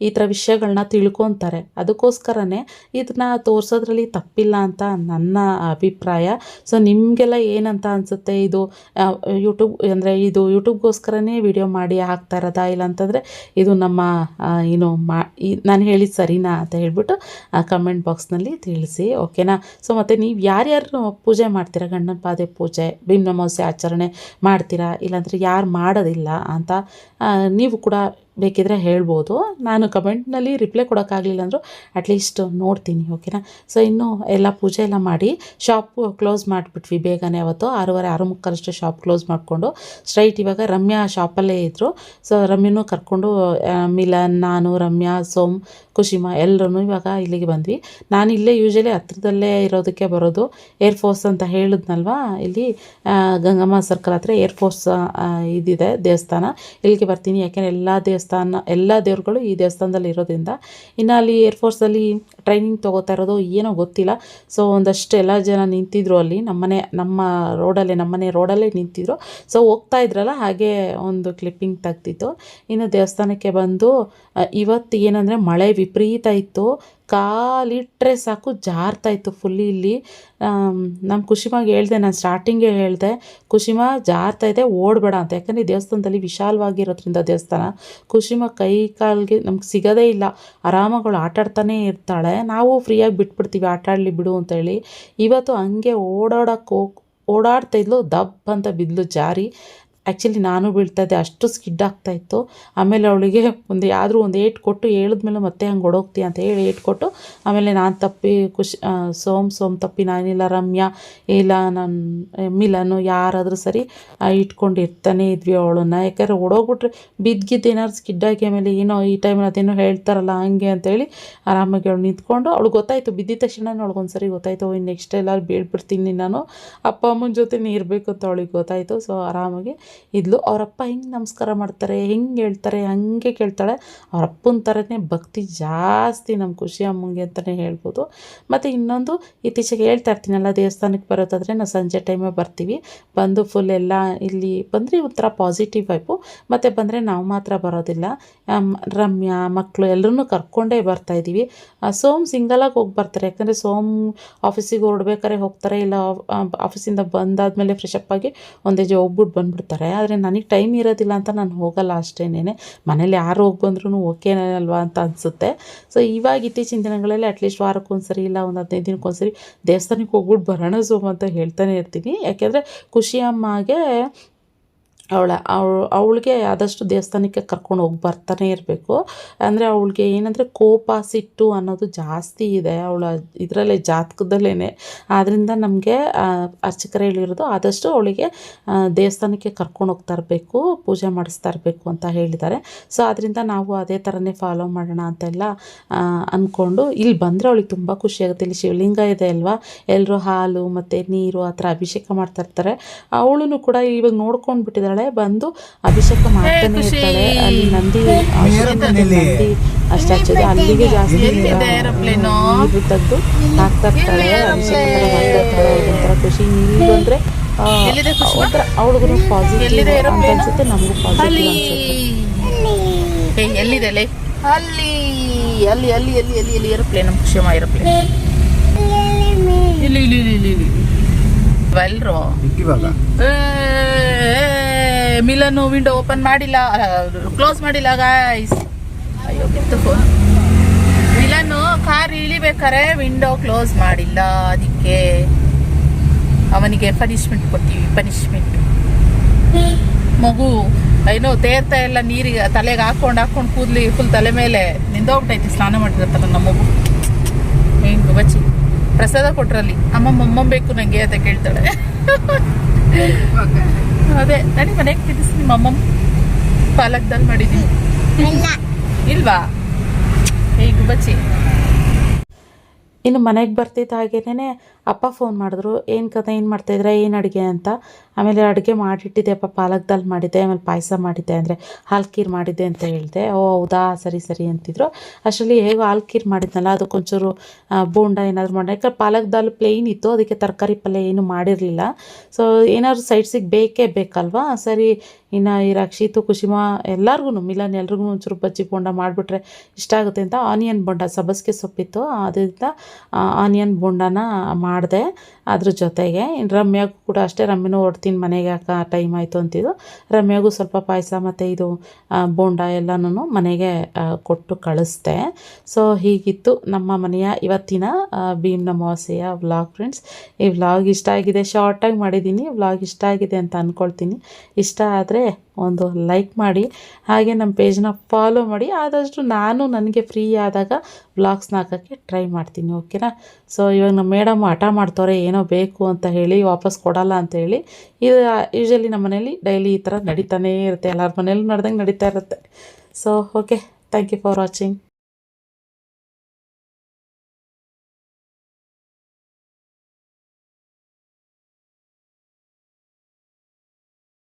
ಈ ಥರ ವಿಷಯಗಳನ್ನ ತಿಳ್ಕೊತಾರೆ. ಅದಕ್ಕೋಸ್ಕರನೇ ಇದನ್ನ ತೋರಿಸೋದ್ರಲ್ಲಿ ತಪ್ಪಿಲ್ಲ ಅಂತ ನನ್ನ ಅಭಿಪ್ರಾಯ. ಸೊ ನಿಮಗೆಲ್ಲ ಏನಂತ ಅನಿಸುತ್ತೆ? ಇದು ಯೂಟ್ಯೂಬ್ ಅಂದರೆ ಇದು ಯೂಟ್ಯೂಬ್ಗೋಸ್ಕರನೇ ವಿಡಿಯೋ ಮಾಡಿ ಹಾಕ್ತಾ ಇರೋದಾ? ಇಲ್ಲ ಅಂತಂದರೆ ಇದು ನಮ್ಮ ಏನು ಮಾ ನಾನು ಹೇಳಿದ ಸರಿನಾ ಅಂತ ಹೇಳ್ಬಿಟ್ಟು ಕಮೆಂಟ್ ಬಾಕ್ಸ್ನಲ್ಲಿ ತಿಳಿಸಿ ಓಕೆನಾ ಸೊ ಮತ್ತು ನೀವು ಯಾರ್ಯಾರು ಪೂಜೆ ಮಾಡ್ತೀರಾ? ಗಂಡನ ಪಾದೆ ಪೂಜೆ ಭೀಮ್ ಅಮಾವಾಸ್ಯೆ ಆಚರಣೆ ಮಾಡ್ತೀರಾ? ಇಲ್ಲಾಂದರೆ ಯಾರು ಮಾಡೋದಿಲ್ಲ ಅಂತ ನೀವು ಕೂಡ ಬೇಕಿದ್ರೆ ಹೇಳ್ಬೋದು. ನಾನು ಕಮೆಂಟ್ನಲ್ಲಿ ರಿಪ್ಲೈ ಕೊಡೋಕ್ಕಾಗಲಿಲ್ಲ ಅಂದರೂ ಅಟ್ಲೀಸ್ಟ್ ನೋಡ್ತೀನಿ ಓಕೆನಾ ಸೊ ಇನ್ನು ಎಲ್ಲ ಪೂಜೆ ಎಲ್ಲ ಮಾಡಿ ಶಾಪ್ ಕ್ಲೋಸ್ ಮಾಡಿಬಿಟ್ವಿ ಬೇಗನೆ ಅವತ್ತು. ಆರೂವರೆ ಆರು ಮುಕ್ಕಾಲಷ್ಟು ಶಾಪ್ ಕ್ಲೋಸ್ ಮಾಡಿಕೊಂಡು ಸ್ಟ್ರೈಟ್ ಇವಾಗ ರಮ್ಯಾ ಶಾಪಲ್ಲೇ ಇದ್ದರು ಸೊ ರಮ್ಯನೂ ಕರ್ಕೊಂಡು ಮಿಲನ್, ನಾನು, ರಮ್ಯಾ, ಸೋಮ್ ಖುಷಿಮ ಎಲ್ಲರೂ ಇವಾಗ ಇಲ್ಲಿಗೆ ಬಂದ್ವಿ. ನಾನು ಇಲ್ಲೇ ಯೂಶಲಿ ಹತ್ರದಲ್ಲೇ ಇರೋದಕ್ಕೆ ಬರೋದು ಏರ್ ಫೋರ್ಸ್ ಅಂತ ಹೇಳಿದ್ನಲ್ವಾ? ಇಲ್ಲಿ ಗಂಗಮ್ಮ ಸರ್ಕಲ್ ಹತ್ರ ಏರ್ ಫೋರ್ಸ್ ಇದಿದೆ ದೇವಸ್ಥಾನ. ಇಲ್ಲಿಗೆ ಬರ್ತೀನಿ, ಯಾಕೆಂದರೆ ಎಲ್ಲ ದೇವಸ್ಥಾನ ಎಲ್ಲ ದೇವ್ರುಗಳು ಈ ದೇವಸ್ಥಾನದಲ್ಲಿ ಇರೋದ್ರಿಂದ. ಇನ್ನು ಅಲ್ಲಿ ಏರ್ಫೋರ್ಸಲ್ಲಿ ಟ್ರೈನಿಂಗ್ ತೊಗೋತಾ ಇರೋದು ಏನೋ ಗೊತ್ತಿಲ್ಲ. ಸೊ ಒಂದಷ್ಟು ಎಲ್ಲ ಜನ ನಿಂತಿದ್ರು ಅಲ್ಲಿ. ನಮ್ಮನೆ, ನಮ್ಮ ರೋಡಲ್ಲೇ ನಮ್ಮನೆ ರೋಡಲ್ಲೇ ನಿಂತಿದ್ರು. ಸೊ ಹೋಗ್ತಾ ಇದ್ರಲ್ಲ, ಹಾಗೆ ಒಂದು ಕ್ಲಿಪ್ಪಿಂಗ್ ತೆಗ್ದಿತ್ತು ಇನ್ನು ದೇವಸ್ಥಾನಕ್ಕೆ ಬಂದು ಇವತ್ತು ಏನಂದರೆ ಮಳೆ ವಿಪರೀತ ಇತ್ತು. ಕಾಲಿಟ್ರೆ ಸಾಕು, ಜಾರ್ತಾ ಇತ್ತು ಫುಲ್ಲಿ ಇಲ್ಲಿ. ನಮ್ಮ ಕುಶಿಮಾಗೆ ಹೇಳಿದೆ, ನಾನು ಸ್ಟಾರ್ಟಿಂಗೆ ಹೇಳಿದೆ ಖುಷಿಮ ಜಾರ್ತಾ ಇದೆ, ಓಡಬೇಡ ಅಂತ. ಯಾಕಂದರೆ ದೇವಸ್ಥಾನದಲ್ಲಿ ವಿಶಾಲವಾಗಿರೋದ್ರಿಂದ ದೇವಸ್ಥಾನ. ಕುಶಿಮ ಕೈ ಕಾಲಿಗೆ ನಮ್ಗೆ ಸಿಗೋದೇ ಇಲ್ಲ. ಆರಾಮಾಗಳು ಆಟಾಡ್ತಾನೇ ಇರ್ತಾಳೆ. ನಾವು ಫ್ರೀಯಾಗಿ ಬಿಟ್ಬಿಡ್ತೀವಿ ಆಟಾಡಲಿ ಬಿಡು ಅಂತೇಳಿ ಇವತ್ತು ಹಂಗೆ ಓಡಾಡೋಕ್ಕೆ ಹೋಗಿ, ಓಡಾಡ್ತಾ ಇದ್ಲು, ದಬ್ ಅಂತ ಬಿದ್ಲು ಜಾರಿ. ಆ್ಯಕ್ಚುಲಿ ನಾನು ಬೀಳ್ತಾ ಇದ್ದೆ ಅಷ್ಟು ಸ್ಕಿಡ್ ಆಗ್ತಾ ಇತ್ತು. ಆಮೇಲೆ ಅವಳಿಗೆ ಒಂದು ಯಾವ್ದಾದ್ರು ಒಂದು ಏಟ್ ಕೊಟ್ಟು ಹೇಳಿದ್ಮೇಲೆ ಮತ್ತೆ ಹಂಗೆ ಹೊಡೋಗ್ತೀಯ ಅಂತ ಹೇಳಿ ಏಟ್ ಕೊಟ್ಟು ಆಮೇಲೆ ನಾನು ತಪ್ಪಿ ಖುಷಿ ಸೋಮ್ ಸೋಮ್ ತಪ್ಪಿ ನಾನಿಲ್ಲ ರಮ್ಯಾ ಇಲ್ಲ ನಾನು ಮಿಲನು ಯಾರಾದರೂ ಸರಿ ಆ, ಇಟ್ಕೊಂಡು ಇರ್ತಾನೆ ಇದ್ವಿ ಅವಳನ್ನ. ಯಾಕಂದರೆ ಓಡೋಗ್ಬಿಟ್ರೆ ಬಿದ್ದಿದ್ದು ಏನಾದ್ರು ಸ್ಕಿಡ್ ಆಗಿ ಆಮೇಲೆ ಏನೋ ಈ ಟೈಮಲ್ಲಿ ಅದೇನೋ ಹೇಳ್ತಾರಲ್ಲ ಹಂಗೆ ಅಂತೇಳಿ ಆರಾಮಾಗಿ ಅವಳು ನಿಂತ್ಕೊಂಡು ಅವಳು ಗೊತ್ತಾಯಿತು ಬಿದ್ದಿದ ತಕ್ಷಣ ಅವಳಿಗೊಂದು ಸರಿ ಗೊತ್ತಾಯಿತು ಇನ್ನು ನೆಕ್ಸ್ಟ್ ಎಲ್ಲರೂ ಬೀಳ್ಬಿಡ್ತೀನಿ ನಾನು. ಅಪ್ಪ ಅಮ್ಮನ ಜೊತೆನೇ ಇರಬೇಕು ಅಂತ ಅವಳಿಗೆ ಗೊತ್ತಾಯಿತು ಸೊ ಆರಾಮಾಗಿ ಇದ್ಲು ಅವರಪ್ಪ ಹೆಂಗೆ ನಮಸ್ಕಾರ ಮಾಡ್ತಾರೆ ಹೆಂಗೆ ಹೇಳ್ತಾರೆ ಹಂಗೆ ಕೇಳ್ತಾಳೆ. ಅವರಪ್ಪನ ಥರನೇ ಭಕ್ತಿ ಜಾಸ್ತಿ ನಮ್ಮ ಖುಷಿ ಅಮ್ಮಂಗೆ ಅಂತಲೇ ಹೇಳ್ಬೋದು. ಮತ್ತು ಇನ್ನೊಂದು ಇತ್ತೀಚೆಗೆ ಹೇಳ್ತಾ ಇರ್ತೀನಲ್ಲ ದೇವಸ್ಥಾನಕ್ಕೆ ಬರೋದಾದರೆ ನಾವು ಸಂಜೆ ಟೈಮೇ ಬರ್ತೀವಿ. ಬಂದು ಫುಲ್ ಎಲ್ಲ ಇಲ್ಲಿ ಬಂದರೆ ಒಂಥರ ಪಾಸಿಟಿವ್ ವೈಪು ಮತ್ತು ಬಂದರೆ ನಾವು ಮಾತ್ರ ಬರೋದಿಲ್ಲ. ರಮ್ಯಾ ಮಕ್ಕಳು ಎಲ್ಲರೂ ಕರ್ಕೊಂಡೇ ಬರ್ತಾ ಇದ್ದೀವಿ ಆ, ಸೋಮ್ ಸಿಂಗಲಾಗಿ ಹೋಗಿ ಬರ್ತಾರೆ. ಯಾಕಂದರೆ ಸೋಮ್ ಆಫೀಸಿಗೆ ಹೊರಡ್ಬೇಕಾರೆ ಹೋಗ್ತಾರೆ. ಇಲ್ಲ ಆಫೀಸಿಂದ ಬಂದಾದಮೇಲೆ ಫ್ರೆಶ್ ಅಪ್ ಆಗಿ ಒಂದು ಹೆಜ್ಜೆ ಹೋಗ್ಬಿಟ್ಟು ಬಂದುಬಿಡ್ತಾರೆ. ಹೋಗ್ತಾರೆ ಆದರೆ ನನಗೆ ಟೈಮ್ ಇರೋದಿಲ್ಲ ಅಂತ ನಾನು ಹೋಗಲ್ಲ ಅಷ್ಟೇನೆ ಮನೇಲಿ ಯಾರು ಹೋಗಿ ಬಂದ್ರೂ ಓಕೆನೇ ಅಲ್ವಾ ಅಂತ ಅನಿಸುತ್ತೆ. ಸೊ ಇವಾಗ ಇತ್ತೀಚಿನ ದಿನಗಳಲ್ಲಿ ಅಟ್ಲೀಸ್ಟ್ ವಾರಕ್ಕೊಂದ್ಸರಿ ಇಲ್ಲ ಒಂದು ಹದಿನೈದು ದಿನಕ್ಕೊಂದ್ಸರಿ ದೇವಸ್ಥಾನಕ್ಕೆ ಹೋಗ್ಬಿಟ್ಟು ಬರೋಣ ಸೋಮ ಅಂತ ಹೇಳ್ತಾನೆ ಇರ್ತೀನಿ. ಯಾಕೆಂದರೆ ಖುಷಿ ಅಮ್ಮಗೆ ಅವಳ, ಅವಳು, ಅವಳಿಗೆ ಆದಷ್ಟು ದೇವಸ್ಥಾನಕ್ಕೆ ಕರ್ಕೊಂಡು ಹೋಗಿ ಬರ್ತಾನೆ ಇರಬೇಕು. ಅಂದರೆ ಅವಳಿಗೆ ಏನಂದರೆ ಕೋಪ, ಸಿಟ್ಟು ಅನ್ನೋದು ಜಾಸ್ತಿ ಇದೆ ಅವಳ ಇದರಲ್ಲೇ ಜಾತಕದಲ್ಲೇ ಆದ್ದರಿಂದ ನಮಗೆ ಅರ್ಚಕರು ಹೇಳಿರೋದು ಆದಷ್ಟು ಅವಳಿಗೆ ದೇವಸ್ಥಾನಕ್ಕೆ ಕರ್ಕೊಂಡು ಹೋಗ್ತಾ ಇರಬೇಕು, ಪೂಜೆ ಮಾಡಿಸ್ತಾ ಇರಬೇಕು ಅಂತ ಹೇಳಿದ್ದಾರೆ. ಸೊ ಅದರಿಂದ ನಾವು ಅದೇ ಥರನೇ ಫಾಲೋ ಮಾಡೋಣ ಅಂತೆಲ್ಲ ಅಂದ್ಕೊಂಡು ಇಲ್ಲಿ ಬಂದರೆ ಅವಳಿಗೆ ತುಂಬ ಖುಷಿಯಾಗುತ್ತೆ ಇಲ್ಲಿ ಶಿವಲಿಂಗ ಇದೆ ಅಲ್ವಾ? ಎಲ್ಲರೂ ಹಾಲು ಮತ್ತು ನೀರು ಆ ಅಭಿಷೇಕ ಮಾಡ್ತಾ ಇರ್ತಾರೆ. ಅವಳು ಕೂಡ ಇವಾಗ ನೋಡ್ಕೊಂಡು ಬಿಟ್ಟಿದ್ದಾಳೆ ಬಂದು ಅಭಿಷೇಕ ಮಾಡ್ತಾನೆ ಖುಷಿ. ಇರ್ತಾಳೆ. ಅಲ್ಲಿ ನಂದಿ ನಂದಿ ಅಷ್ಟು ಇದೆ. ಅಲ್ಲಿಗೆ ಜಾಸ್ತಿ ಎಲ್ಲಿದೆ ನೀರ- ತೆಗೆದು ಹಾಕ್ತಾ ಇರ್ತಾಳೆ. ಅಭಿಷೇಕ ಹಾಕ್ತಾ ಖುಷಿ. ನೀರು ಅಂದ್ರೆ ಎಲ್ಲಿದೆ ಖುಷಿ? ಒಂಥರ ಅವಳಿಗೂ ಪಾಸಿಟಿವ್ ಎಲ್ಲಿದೆ ಅಂತ? ಅನ್ಸುತ್ತೆ. ನಮಗೂ ಅಲ್ಲಿ ಪಾಸಿಟಿವ್ ಏ ಎಲ್ಲಿದೆ? ಲೇ. ಅಲ್ಲಿ ಅಲ್ಲಿ ಅಲ್ಲಿ ಎಲ್ಲಿ ಎಲ್ಲಿ ಎಲ್ಲಿ ಏರೋಪ್ಲೇನ್ ನಮ್ಮ ಖುಷಿಯಮ್ಮ ಏರೋಪ್ಲೇನ್ ಇಲ್ಲಿ ಇಲ್ಲಿ ಇಲ್ಲಿ ಇಲ್ಲಿ ಇಲ್ಲಿ. ಇವಾಗ ಮಿಲನು ವಿಂಡೋ ಓಪನ್ ಮಾಡಿಲ್ಲ ಕ್ಲೋಸ್ ಮಾಡಿಲ್ಲ ಗಾಯ್ಸ್ ಅಯ್ಯೋ ಬಿತ್ತು ಮಿಲನು ಕಾರ್ ಇಳಿಬೇಕಾರೆ ವಿಂಡೋ ಕ್ಲೋಸ್ ಮಾಡಿಲ್ಲ ಅದಕ್ಕೆ. ಅವನಿಗೆ ಪನಿಷ್ಮೆಂಟ್ ಕೊಡ್ತೀವಿ ಪನಿಷ್ಮೆಂಟ್ ಮಗು, ಏನೋ ತೇರ್ತಾ ಎಲ್ಲ ನೀರಿಗೆ, ತಲೆಗೆ ಹಾಕೊಂಡು ಹಾಕೊಂಡು ಕೂದ್ಲಿ ಫುಲ್ ತಲೆ ಮೇಲೆ ನಿಂದೋಗ್ಬಿಟ್ಟೈತಿ ಸ್ನಾನ ಮಾಡಿರತ್ತಲ್ಲ ನಮ್ಮ ಮಗು. ಹೆಂಗು ಬಚ್ಚಿ ಪ್ರಸಾದ ಕೊಟ್ರಲ್ಲಿ. ಅಮ್ಮ ಮೊಮ್ಮ ಬೇಕು ನಂಗೆ ಅಂತ ಕೇಳ್ತಾಳೆ. ಅದೇ ನನಗೆ ಮನೆಗೆ ತಿನ್ನಿಸಿ ನಿಮ್ಮ ಅಮ್ಮಮ್ಮ ಪಾಲಕ್ದಲ್ಲಿ ಮಾಡಿದ್ದೀನಿ ಇಲ್ವಾ? ಹೇಗೆ ಬಚ್ಚಿ ಇನ್ನು ಮನೆಗೆ ಬರ್ತಿದ್ದ ಹಾಗೇನೆ ಅಪ್ಪ ಫೋನ್ ಮಾಡಿದ್ರು, ಏನು ಕತೆ ಏನು ಮಾಡ್ತಾಯಿದ್ರೆ ಏನು ಅಡುಗೆ ಅಂತ? ಆಮೇಲೆ ಅಡುಗೆ ಮಾಡಿಟ್ಟಿದ್ದೆ, ಅಪ್ಪ ಪಾಲಕ್ ದಾಲ್ ಮಾಡಿದ್ದೆ, ಆಮೇಲೆ ಪಾಯಸ ಮಾಡಿದ್ದೆ ಅಂದರೆ ಹಾಲು ಖೀರ್ ಮಾಡಿದ್ದೆ ಅಂತ ಹೇಳಿದೆ. ಓ, ಹೌದಾ? ಸರಿ ಸರಿ, ಅಂತಿದ್ರು. ಅಷ್ಟರಲ್ಲಿ ಹೇಗೋ ಹಾಲು ಖೀರ್ ಮಾಡಿದ್ನಲ್ಲ, ಅದಕ್ಕೊಂಚೂರು ಬೋಂಡ ಏನಾದರೂ ಮಾಡಿ, ಯಾಕಂದ್ರೆ ಪಾಲಕ್ ದಾಲ್ ಪ್ಲೇನ್ ಇತ್ತು, ಅದಕ್ಕೆ ತರಕಾರಿ ಪಲ್ಯ ಏನೂ ಮಾಡಿರಲಿಲ್ಲ. ಸೊ ಏನಾದ್ರು ಸೈಡ್ಸಿಗೆ ಬೇಕೇ ಬೇಕಲ್ವಾ? ಸರಿ, ಇನ್ನು ಈ ರಕ್ಷಿತು ಕುಶಿಮ ಎಲ್ಲರಿಗೂ ಮಿಲನ್ ಎಲ್ರಿಗೂ ಒಂಚೂರು ಬಜ್ಜಿ ಬೋಂಡ ಮಾಡಿಬಿಟ್ರೆ ಇಷ್ಟ ಆಗುತ್ತೆ ಅಂತ, ಆನಿಯನ್ ಬೋಂಡ, ಸಬ್ಬಸಿಗೆ ಸೊಪ್ಪಿತ್ತು. ಅದರಿಂದ ಆನಿಯನ್ ಬೋಂಡನ ಮಾಡಿದೆ. ಅದ್ರ ಜೊತೆಗೆ ರಮ್ಯಾಗೂ ಕೂಡ ಅಷ್ಟೇ, ರಮ್ಯನೂ ಹೊಡ್ತೀನಿ ಮನೆಗೆ ಯಾಕೆ ಟೈಮ್ ಆಯಿತು ಅಂತಿದ್ದು. ರಮ್ಯಾಗೂ ಸ್ವಲ್ಪ ಪಾಯಸ ಮತ್ತು ಇದು ಬೋಂಡ ಎಲ್ಲನೂ ಮನೆಗೆ ಕೊಟ್ಟು ಕಳಿಸ್ದೆ. ಸೊ ಹೀಗಿತ್ತು ನಮ್ಮ ಮನೆಯ ಇವತ್ತಿನ ಭೀಮ್ನ ಭೀಮ್ ಅಮಾವಾಸ್ಯೆಯ ವ್ಲಾಗ್ ಫ್ರೆಂಡ್ಸ್ ಈ ವ್ಲಾಗ್ ಇಷ್ಟ ಆಗಿದೆ ಶಾರ್ಟಾಗಿ ಮಾಡಿದ್ದೀನಿ ವ್ಲಾಗ್ ಇಷ್ಟ ಆಗಿದೆ ಅಂತ ಅಂದ್ಕೊಳ್ತೀನಿ ಇಷ್ಟ ಆದರೆ ಒಂದು ಲೈಕ್ ಮಾಡಿ, ಹಾಗೆ ನಮ್ಮ ಪೇಜ್ನ ಫಾಲೋ ಮಾಡಿ, ಆದಷ್ಟು ನಾನು ನನಗೆ ಫ್ರೀ ಆದಾಗ ವ್ಲಾಗ್ಸ್ನ ಹಾಕೋಕ್ಕೆ ಟ್ರೈ ಮಾಡ್ತೀನಿ ಓಕೆನಾ ಸೊ ಇವಾಗ ನಮ್ಮ ಮೇಡಮ್ ಹಠ ಮಾಡ್ತವ್ರೆ, ಏನೋ ಬೇಕು ಅಂತ ಹೇಳಿ, ವಾಪಸ್ ಕೊಡಲ್ಲ ಅಂತ ಹೇಳಿ ಇದು ಯೂಶಲಿ ನಮ್ಮ ಮನೇಲಿ ಡೈಲಿ ಈ ಥರ ನಡೀತಾನೇ ಇರುತ್ತೆ. ಎಲ್ಲರ ಮನೇಲಿ ನಡೆದಂಗೆ ನಡೀತಾ ಇರುತ್ತೆ. So okay thank you for watching